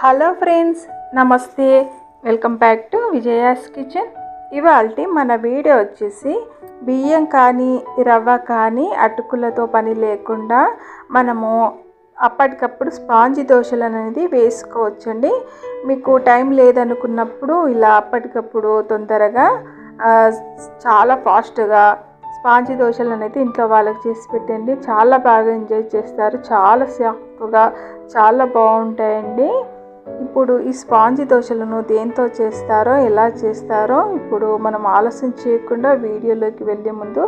Hello friends నమస్తే. Welcome back to Vijaya's kitchen. ఇవాళ మన వీడియో వచ్చేసి బియ్యం కానీ రవ్వ కానీ అటుకులతో పని లేకుండా మనము అప్పటికప్పుడు స్పాంజి దోశలు అనేది వేసుకోవచ్చండి. మీకు టైం లేదనుకున్నప్పుడు ఇలా అప్పటికప్పుడు తొందరగా చాలా ఫాస్ట్గా స్పాంజి దోశలు అనేది ఇంట్లో వాళ్ళకి చేసి పెట్టండి. చాలా బాగా ఎంజాయ్ చేస్తారు. చాలా సాఫ్ట్గా చాలా బాగుంటాయండి. ఇప్పుడు ఈ స్పాంజి దోశలను దేంతో చేస్తారో ఎలా చేస్తారో ఇప్పుడు మనం ఆలస్యం చేయకుండా వీడియోలోకి వెళ్ళే ముందు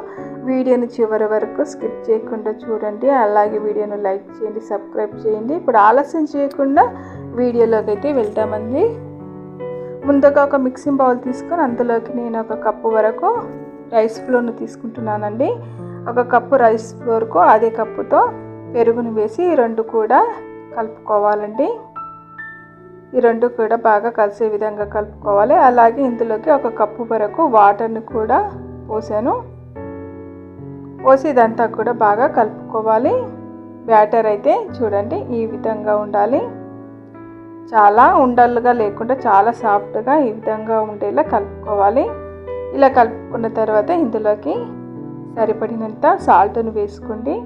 వీడియోని చివరి వరకు స్కిప్ చేయకుండా చూడండి. అలాగే వీడియోను లైక్ చేయండి సబ్స్క్రైబ్ చేయండి. ఇప్పుడు ఆలస్యం చేయకుండా వీడియోలోకి అయితే వెళ్తామండి. ముందుగా ఒక మిక్సింగ్ బౌల్ తీసుకొని అందులోకి నేను ఒక కప్పు వరకు రైస్ ఫ్లోర్ను తీసుకుంటున్నానండి. ఒక కప్పు రైస్ ఫ్లోర్కు అదే కప్పుతో పెరుగును వేసి రెండు కూడా కలుపుకోవాలండి. ఈ రెండు కూడా బాగా కలిసే విధంగా కలుపుకోవాలి. అలాగే ఇందులోకి ఒక కప్పు వరకు వాటర్ని కూడా పోసాను. పోసి ఇదంతా కూడా బాగా కలుపుకోవాలి. బ్యాటర్ అయితే చూడండి ఈ విధంగా ఉండాలి. చాలా ఉండలుగా లేకుండా చాలా సాఫ్ట్గా ఈ విధంగా ఉండేలా కలుపుకోవాలి. ఇలా కలుపుకున్న తర్వాత ఇందులోకి సరిపడినంత సాల్ట్ను వేసుకోండి.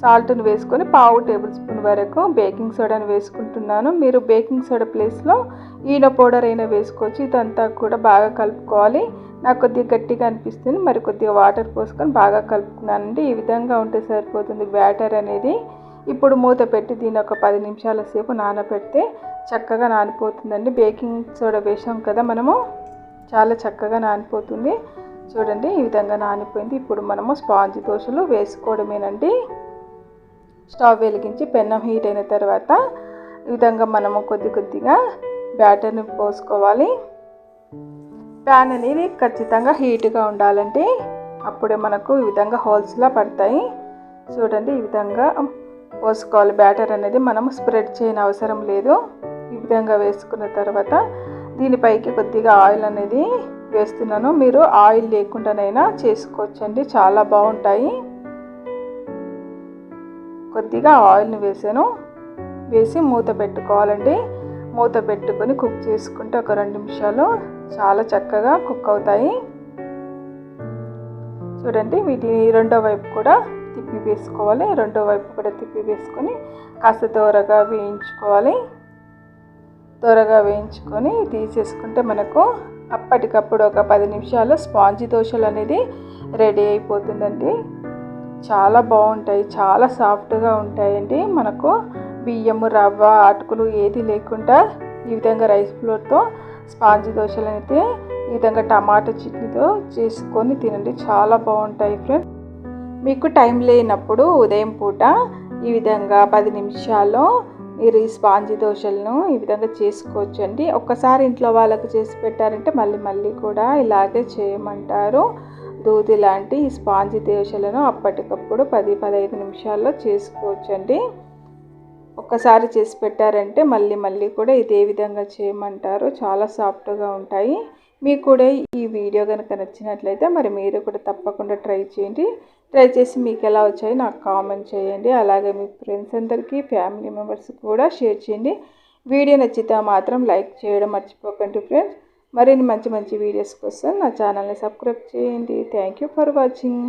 సాల్ట్ని వేసుకొని పావు టేబుల్ స్పూన్ వరకు బేకింగ్ సోడాని వేసుకుంటున్నాను. మీరు బేకింగ్ సోడా ప్లేస్లో ఈనో పౌడర్ అయినా వేసుకోవచ్చు. ఇదంతా కూడా బాగా కలుపుకోవాలి. నాకు కొద్దిగా గట్టిగా అనిపిస్తుంది. మరి కొద్దిగా వాటర్ పోసుకొని బాగా కలుపుకున్నానండి. ఈ విధంగా ఉంటే సరిపోతుంది బ్యాటర్ అనేది. ఇప్పుడు మూత పెట్టి దీని ఒక పది నిమిషాల సేపు నానబెడితే చక్కగా నానిపోతుందండి. బేకింగ్ సోడా వేసాం కదా మనము. చాలా చక్కగా నానిపోతుంది. చూడండి ఈ విధంగా నానిపోయింది. ఇప్పుడు మనము స్పాంజ్ దోశలు వేసుకోవడమేనండి. స్టవ్ వెలిగించి పెన్నం హీట్ అయిన తర్వాత ఈ విధంగా మనము కొద్ది కొద్దిగా బ్యాటర్ని పోసుకోవాలి. ప్యాన్ అనేది ఖచ్చితంగా హీట్గా ఉండాలంటే అప్పుడే మనకు ఈ విధంగా హోల్స్లా పడతాయి. చూడండి ఈ విధంగా పోసుకోవాలి. బ్యాటర్ అనేది మనం స్ప్రెడ్ చేయని అవసరం లేదు. ఈ విధంగా వేసుకున్న తర్వాత దీనిపైకి కొద్దిగా ఆయిల్ అనేది వేస్తున్నాను. మీరు ఆయిల్ లేకుండానైనా చేసుకోవచ్చండి. చాలా బాగుంటాయి. కొద్దిగా ఆయిల్ని వేసాను. వేసి మూత పెట్టుకోవాలండి. మూత పెట్టుకొని కుక్ చేసుకుంటే ఒక రెండు నిమిషాలు చాలా చక్కగా కుక్ అవుతాయి. చూడండి వీటిని రెండో వైపు కూడా తిప్పి వేసుకోవాలి. రెండో వైపు కూడా తిప్పి వేసుకొని కాస్త దూరగా వేయించుకోవాలి. త్వరగా వేయించుకొని తీసేసుకుంటే మనకు అప్పటికప్పుడు ఒక పది నిమిషాలు స్పాంజీ దోశలు అనేది రెడీ అయిపోతుందండి. చాలా బాగుంటాయి చాలా సాఫ్ట్గా ఉంటాయండి. మనకు బియ్యము రవ్వ అటుకులు ఏది లేకుండా ఈ విధంగా రైస్ ఫ్లోర్తో స్పాంజీ దోశలు అయితే ఈ విధంగా టమాటా చట్నీతో చేసుకొని తినండి. చాలా బాగుంటాయి ఫ్రెండ్స్. మీకు టైం లేనప్పుడు ఉదయం పూట ఈ విధంగా పది నిమిషాల్లో మీరు ఈ స్పాంజీ దోశలను ఈ విధంగా చేసుకోవచ్చు అండి ఒక్కసారి ఇంట్లో వాళ్ళకి చేసి పెట్టారంటే మళ్ళీ మళ్ళీ కూడా ఇలాగే చేయమంటారు. దూది లాంటి ఈ స్పాంజీ దోశలను అప్పటికప్పుడు పది పదహైదు నిమిషాల్లో చేసుకోవచ్చు అండి ఒక్కసారి చేసి పెట్టారంటే మళ్ళీ మళ్ళీ కూడా ఇదే విధంగా చేయమంటారు. చాలా సాఫ్ట్గా ఉంటాయి. మీకు కూడా ఈ వీడియో కనుక నచ్చినట్లయితే మరి మీరు కూడా తప్పకుండా ట్రై చేయండి. ట్రై చేసి మీకు ఎలా వచ్చాయో నాకు కామెంట్ చేయండి. అలాగే మీ ఫ్రెండ్స్ అందరికీ ఫ్యామిలీ మెంబర్స్ కూడా షేర్ చేయండి. వీడియో నచ్చితే మాత్రం లైక్ చేయడం మర్చిపోకండి ఫ్రెండ్స్. మరిన్ని మంచి మంచి వీడియోస్ కోసం నా ఛానల్ని సబ్స్క్రైబ్ చేయండి. Thank you for watching